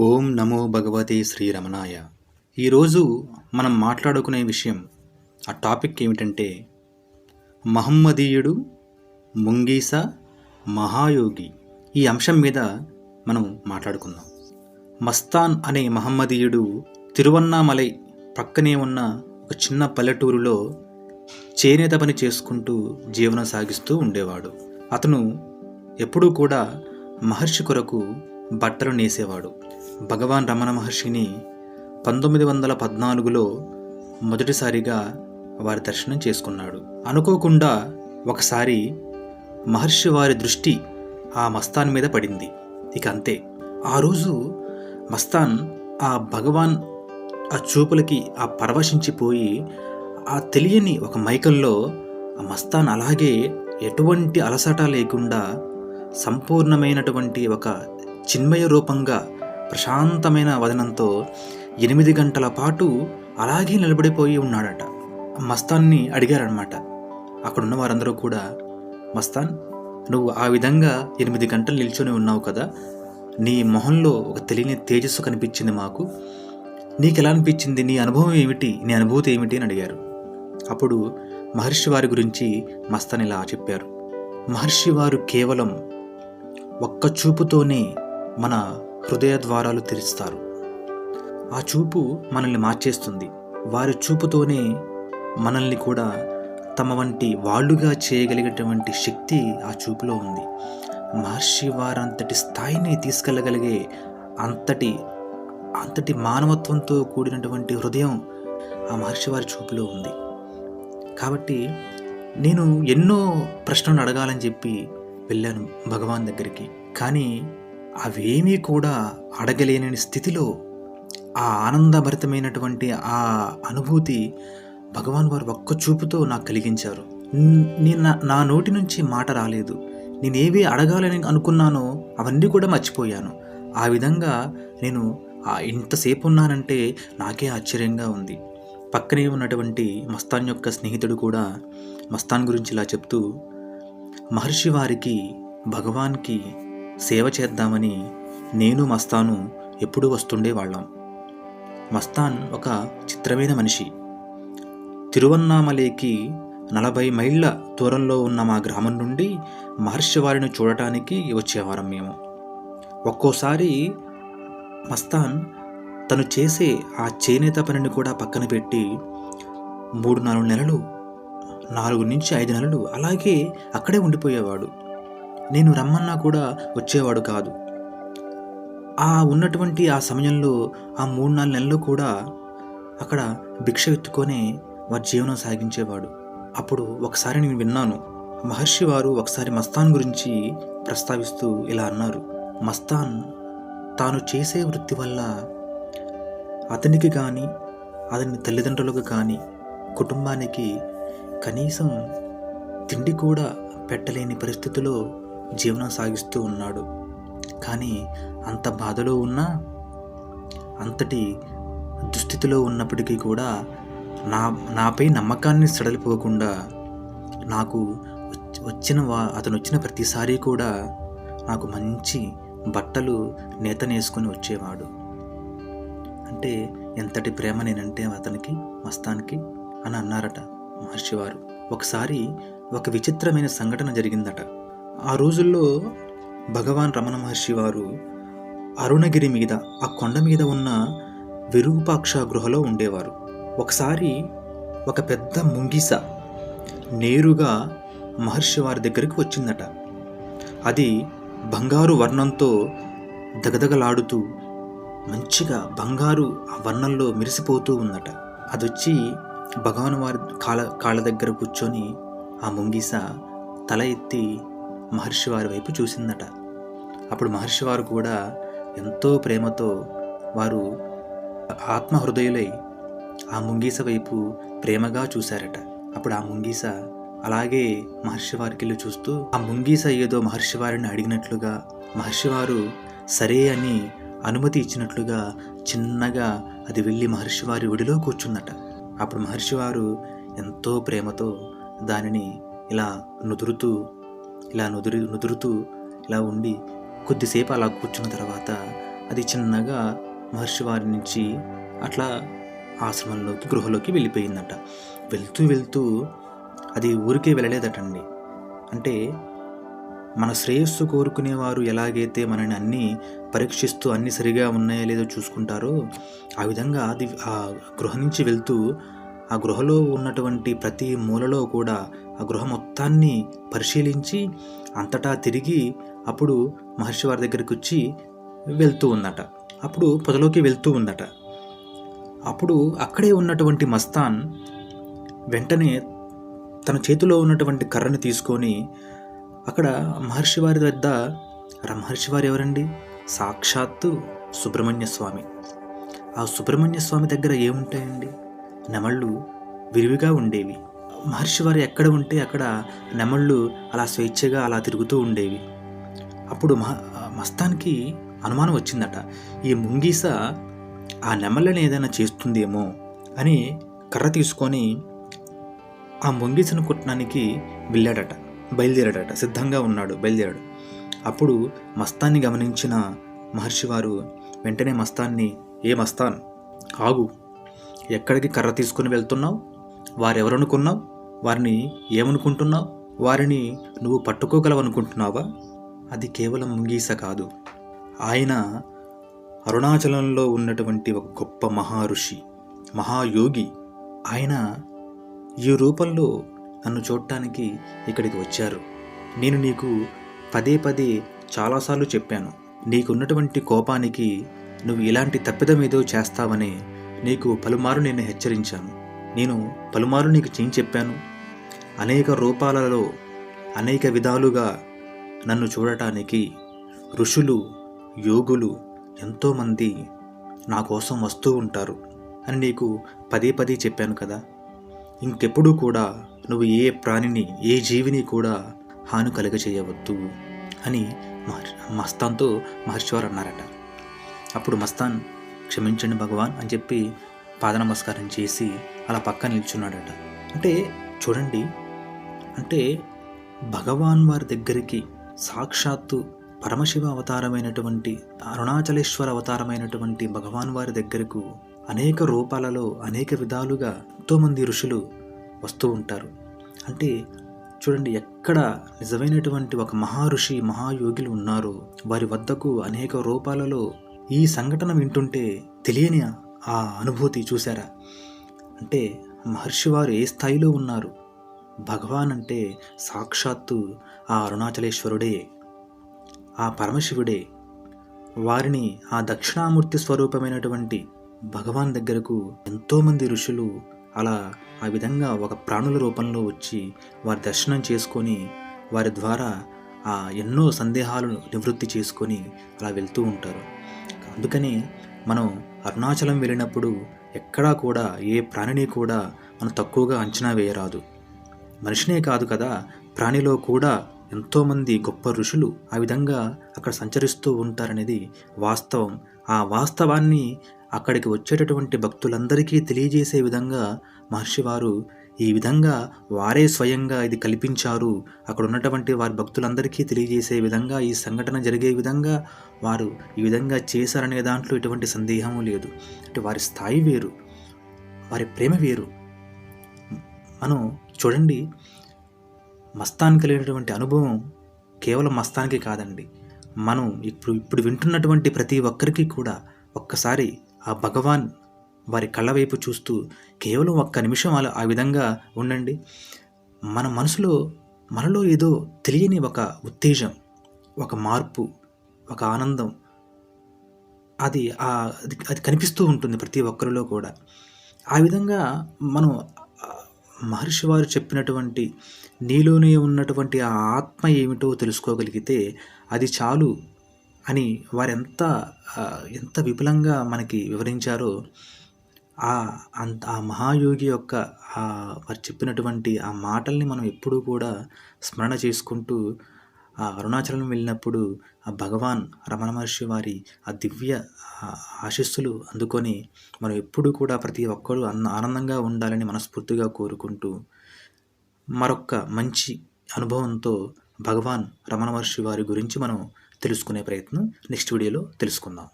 ఓం నమో భగవతే శ్రీరమణాయ. ఈరోజు మనం మాట్లాడుకునే విషయం ఆ టాపిక్ ఏమిటంటే మహమ్మదీయుడు ముంగీస మహాయోగి. ఈ అంశం మీద మనం మాట్లాడుకుందాం. మస్తాన్ అనే మహమ్మదీయుడు తిరువన్నామలై ప్రక్కనే ఉన్న ఒక చిన్న పల్లెటూరులో చేనేత పని చేసుకుంటూ జీవనం సాగిస్తూ ఉండేవాడు. అతను ఎప్పుడూ కూడా మహర్షి కొరకు బట్టలు నేసేవాడు. భగవాన్ రమణ మహర్షిని పంతొమ్మిది వందల పద్నాలుగులో మొదటిసారిగా వారి దర్శనం చేసుకున్నాడు. అనుకోకుండా ఒకసారి మహర్షి వారి దృష్టి ఆ మస్తాన్ మీద పడింది. ఇక అంతే. ఆ రోజు మస్తాన్ ఆ భగవాన్ ఆ చూపులకి ఆ పరవశించిపోయి ఆ తెలియని ఒక మైకంలో ఆ మస్తాన్ అలాగే ఎటువంటి అలసట లేకుండా సంపూర్ణమైనటువంటి ఒక చిన్మయ రూపంగా ప్రశాంతమైన వదనంతో ఎనిమిది గంటల పాటు అలాగే నిలబడిపోయి ఉన్నాడట. మస్తాన్ని అడిగారనమాట అక్కడున్న వారందరూ కూడా మస్తాన్ నువ్వు ఆ విధంగా ఎనిమిది గంటలు నిల్చొని ఉన్నావు కదా? నీ మొహంలో ఒక తెలియని తేజస్సు కనిపించింది మాకు. నీకు ఎలా అనిపించింది? నీ అనుభవం ఏమిటి? నీ అనుభూతి ఏమిటి? అని అడిగారు. అప్పుడు మహర్షి వారి గురించి మస్తాన్ ఇలా చెప్పారు. మహర్షి వారు కేవలం ఒక్క చూపుతోనే మన హృదయ ద్వారాలు తెరుస్తారు. ఆ చూపు మనల్ని మార్చేస్తుంది. వారి చూపుతోనే మనల్ని కూడా తమ వంటి వాళ్ళుగా చేయగలిగేటువంటి శక్తి ఆ చూపులో ఉంది. మహర్షి వారంతటి స్థాయిని తీసుకెళ్ళగలిగే అంతటి అంతటి మానవత్వంతో కూడినటువంటి హృదయం ఆ మహర్షి వారి చూపులో ఉంది. కాబట్టి నేను ఎన్నో ప్రశ్నలు అడగాలని చెప్పి వెళ్ళాను భగవాన్ దగ్గరికి. కానీ అవేమీ కూడా అడగలేని స్థితిలో ఆ ఆనందభరితమైనటువంటి ఆ అనుభూతి భగవాన్ వారు ఒక్క చూపుతో నాకు కలిగించారు. నేను నా నోటి నుంచి మాట రాలేదు. నేనేవి అడగాలని అనుకున్నానో అవన్నీ కూడా మర్చిపోయాను. ఆ విధంగా నేను ఇంతసేపు ఉన్నానంటే నాకే ఆశ్చర్యంగా ఉంది. పక్కనే ఉన్నటువంటి మస్తాన్ యొక్క స్నేహితుడు కూడా మస్తాన్ గురించి ఇలా చెప్తూ మహర్షి వారికి భగవాన్కి సేవ చేద్దామని నేను మస్తాను ఎప్పుడూ వస్తుండేవాళ్ళం మస్తాన్ ఒక చిత్రమైన మనిషి. తిరువన్నామలేకి నలభై మైళ్ళ దూరంలో ఉన్న మా గ్రామం నుండి మహర్షి వారిని చూడటానికి వచ్చేవారం మేము. ఒక్కోసారి మస్తాన్ తను చేసే ఆ చేనేత పనిని కూడా పక్కన పెట్టి మూడు నాలుగు నెలలు నాలుగు నుంచి ఐదు నెలలు అలాగే అక్కడే ఉండిపోయేవాడు. నేను రమ్మన్నా కూడా వచ్చేవాడు కాదు. ఆ ఉన్నటువంటి ఆ సమయంలో ఆ మూడు నాలుగు నెలలు కూడా అక్కడ భిక్ష ఎత్తుకొని వారి జీవనం సాగించేవాడు. అప్పుడు ఒకసారి నేను విన్నాను. మహర్షి వారు ఒకసారి మస్తాన్ గురించి ప్రస్తావిస్తూ ఇలా అన్నారు. మస్తాన్ తాను చేసే వృత్తి వల్ల అతనికి కానీ అతని తల్లిదండ్రులకు కానీ కుటుంబానికి కనీసం తిండి కూడా పెట్టలేని పరిస్థితిలో జీవనం సాగిస్తూ ఉన్నాడు. కానీ అంత బాధలో ఉన్నా అంతటి దుస్థితిలో ఉన్నప్పటికీ కూడా నా నాపై నమ్మకాన్ని సడలిపోకుండా నాకు వచ్చిన వా అతను వచ్చిన ప్రతిసారి కూడా నాకు మంచి బట్టలు నేతనేసుకొని వచ్చేవాడు. అంటే ఎంతటి ప్రేమ నేనంటే అతనికి మస్తానికి అని అన్నారట మహర్షి వారు. ఒకసారి ఒక విచిత్రమైన సంఘటన జరిగిందట. ఆ రోజుల్లో భగవాన్ రమణ మహర్షి వారు అరుణగిరి మీద ఆ కొండ మీద ఉన్న విరూపాక్ష గృహలో ఉండేవారు. ఒకసారి ఒక పెద్ద ముంగిస నేరుగా మహర్షి వారి దగ్గరికి వచ్చిందట. అది బంగారు వర్ణంతో దగదగలాడుతూ మంచిగా బంగారు ఆ వర్ణంలో మెరిసిపోతూ ఉందట. అదొచ్చి భగవాన్ వారి కాళ్ళ కాళ్ళ దగ్గర కూర్చొని ఆ ముంగిస తల ఎత్తి మహర్షి వారి వైపు చూసిందట. అప్పుడు మహర్షి వారు కూడా ఎంతో ప్రేమతో వారు ఆత్మహృదయులై ఆ ముంగీస వైపు ప్రేమగా చూశారట. అప్పుడు ఆ ముంగీస అలాగే మహర్షి వారికి చూస్తూ ఆ ముంగీస ఏదో మహర్షి వారిని అడిగినట్లుగా మహర్షి వారు సరే అని అనుమతి ఇచ్చినట్లుగా చిన్నగా అది వెళ్ళి మహర్షి వారి ఒడిలో కూర్చుందట. అప్పుడు మహర్షి వారు ఎంతో ప్రేమతో దానిని ఇలా నుదురుతూ ఇలా నుదురు నుదురుతూ ఇలా ఉండి కొద్దిసేపు అలా కూర్చున్న తర్వాత అది చిన్నగా మహర్షి వారి నుంచి అట్లా ఆశ్రమంలోకి గృహలోకి వెళ్ళిపోయిందట. వెళ్తూ వెళ్తూ అది ఊరికే వెళ్ళలేదటండి. అంటే మన శ్రేయస్సు కోరుకునేవారు ఎలాగైతే మనని అన్నీ పరీక్షిస్తూ అన్ని సరిగా ఉన్నాయో లేదో చూసుకుంటారో ఆ విధంగా అది ఆ గృహ నుంచి వెళ్తూ ఆ గృహలో ఉన్నటువంటి ప్రతి మూలలో కూడా ఆ గృహ మొత్తాన్ని పరిశీలించి అంతటా తిరిగి అప్పుడు మహర్షి వారి దగ్గరికి వచ్చి వెళ్తూ ఉందట. అప్పుడు పొదలోకి వెళ్తూ ఉందట. అప్పుడు అక్కడే ఉన్నటువంటి మస్తాన్ వెంటనే తన చేతిలో ఉన్నటువంటి కర్రను తీసుకొని అక్కడ మహర్షి వారి వద్ద మహర్షి వారు ఎవరండి? సాక్షాత్తు సుబ్రహ్మణ్య స్వామి. ఆ సుబ్రహ్మణ్య స్వామి దగ్గర ఏముంటాయండి? నెమళ్ళు విరివిగా ఉండేవి. మహర్షి వారు ఎక్కడ ఉంటే అక్కడ నెమళ్ళు అలా స్వేచ్ఛగా అలా తిరుగుతూ ఉండేవి. అప్పుడు మహ మస్తానికి అనుమానం వచ్చిందట. ఈ ముంగీస ఆ నెమళ్ళని ఏదైనా చేస్తుందేమో అని కర్ర తీసుకొని ఆ ముంగీసను కుట్టడానికి వెళ్ళాడట బయలుదేరాడట సిద్ధంగా ఉన్నాడు బయలుదేరాడు. అప్పుడు మస్తాన్ని గమనించిన మహర్షి వారు వెంటనే మస్తాన్ని ఏ మస్తాన్ ఆగు. ఎక్కడికి కర్ర తీసుకుని వెళ్తున్నావు? వారెవరనుకున్నావు వారిని ఏమనుకుంటున్నావు? వారిని నువ్వు పట్టుకోగలవనుకుంటున్నావా? అది కేవలం ముంగీస కాదు. ఆయన అరుణాచలంలో ఉన్నటువంటి ఒక గొప్ప మహర్షి మహాయోగి. ఆయన ఈ రూపంలో నన్ను చూడటానికి ఇక్కడికి వచ్చారు. నేను నీకు పదే పదే చాలాసార్లు చెప్పాను. నీకున్నటువంటి కోపానికి నువ్వు ఇలాంటి తప్పిదం ఏదో చేస్తావని నీకు పలుమారు నేను హెచ్చరించాను. నేను పలుమార్లు నీకు చేయి చెప్పాను. అనేక రూపాలలో అనేక విధాలుగా నన్ను చూడటానికి ఋషులు యోగులు ఎంతోమంది నా కోసం వస్తూ ఉంటారు అని నీకు పదే పదే చెప్పాను కదా. ఇంకెప్పుడు కూడా నువ్వు ఏ ప్రాణిని ఏ జీవిని కూడా హాని కలుగచేయవద్దు అని మస్తాన్తో మహర్షివారు అన్నారట. అప్పుడు మస్తాన్ క్షమించండి భగవాన్ అని చెప్పి పాద నమస్కారం చేసి అలా పక్కన నిల్చున్నాడట. అంటే చూడండి అంటే భగవాన్ వారి దగ్గరికి సాక్షాత్తు పరమశివ అవతారమైనటువంటి అరుణాచలేశ్వర అవతారమైనటువంటి భగవాన్ వారి దగ్గరకు అనేక రూపాలలో అనేక విధాలుగా ఎంతోమంది ఋషులు వస్తూ ఉంటారు. అంటే చూడండి ఎక్కడ నిజమైనటువంటి ఒక మహారుషి మహాయోగులు ఉన్నారో వారి వద్దకు అనేక రూపాలలో ఈ సంఘటన వింటుంటే తెలియని ఆ అనుభూతి చూసారా అంటే మహర్షి వారు ఏ స్థాయిలో ఉన్నారు? భగవాన్ అంటే సాక్షాత్తు ఆ అరుణాచలేశ్వరుడే ఆ పరమశివుడే. వారిని ఆ దక్షిణామూర్తి స్వరూపమైనటువంటి భగవాన్ దగ్గరకు ఎంతోమంది ఋషులు అలా ఆ విధంగా ఒక ప్రాణుల రూపంలో వచ్చి వారి దర్శనం చేసుకొని వారి ద్వారా ఆ ఎన్నో సందేహాలను నివృత్తి చేసుకొని అలా వెళ్తూ ఉంటారు. అందుకని మనం అరుణాచలం వెళ్ళినప్పుడు ఎక్కడా కూడా ఏ ప్రాణిని కూడా మనం తక్కువగా అంచనా వేయరాదు. మనిషినే కాదు కదా ప్రాణిలో కూడా ఎంతోమంది గొప్ప ఋషులు ఆ విధంగా అక్కడ సంచరిస్తూ ఉంటారనేది వాస్తవం. ఆ వాస్తవాన్ని అక్కడికి వచ్చేటటువంటి భక్తులందరికీ తెలియజేసే విధంగా మహర్షి వారు ఈ విధంగా వారే స్వయంగా ఇది కల్పించారు. అక్కడ ఉన్నటువంటి వారి భక్తులందరికీ తెలియజేసే విధంగా ఈ సంఘటన జరిగే విధంగా వారు ఈ విధంగా చేశారనే దాంట్లో ఎటువంటి సందేహము లేదు. అంటే వారి స్థాయి వేరు వారి ప్రేమ వేరు. మనం చూడండి మస్తాన్ కలిగినటువంటి అనుభవం కేవలం మస్తానికి కాదండి. మనం ఇప్పుడు ఇప్పుడు వింటున్నటువంటి ప్రతి ఒక్కరికి కూడా ఒక్కసారి ఆ భగవాన్ వారి కళ్ళ వైపు చూస్తూ కేవలం ఒక్క నిమిషం అలా ఆ విధంగా ఉండండి. మన మనసులో మనలో ఏదో తెలియని ఒక ఉత్తేజం ఒక మార్పు ఒక ఆనందం అది ఆ అది అది కనిపిస్తూ ఉంటుంది ప్రతి ఒక్కరిలో కూడా. ఆ విధంగా మనం మహర్షి వారు చెప్పినటువంటి నీలోనే ఉన్నటువంటి ఆ ఆత్మ ఏమిటో తెలుసుకోగలిగితే అది చాలు అని వారెంత ఎంత విపులంగా మనకి వివరించారో ఆ అంత ఆ మహాయోగి యొక్క వారు చెప్పినటువంటి ఆ మాటల్ని మనం ఎప్పుడూ కూడా స్మరణ చేసుకుంటూ ఆ అరుణాచలం వెళ్ళినప్పుడు ఆ భగవాన్ రమణ మహర్షి వారి ఆ దివ్య ఆ ఆశీస్సులు అందుకొని మనం ఎప్పుడూ కూడా ప్రతి ఒక్కరూ అన్న ఆనందంగా ఉండాలని మనస్ఫూర్తిగా కోరుకుంటూ మరొక్క మంచి అనుభవంతో భగవాన్ రమణ మహర్షి వారి గురించి మనం తెలుసుకునే ప్రయత్నం నెక్స్ట్ వీడియోలో తెలుసుకుందాం.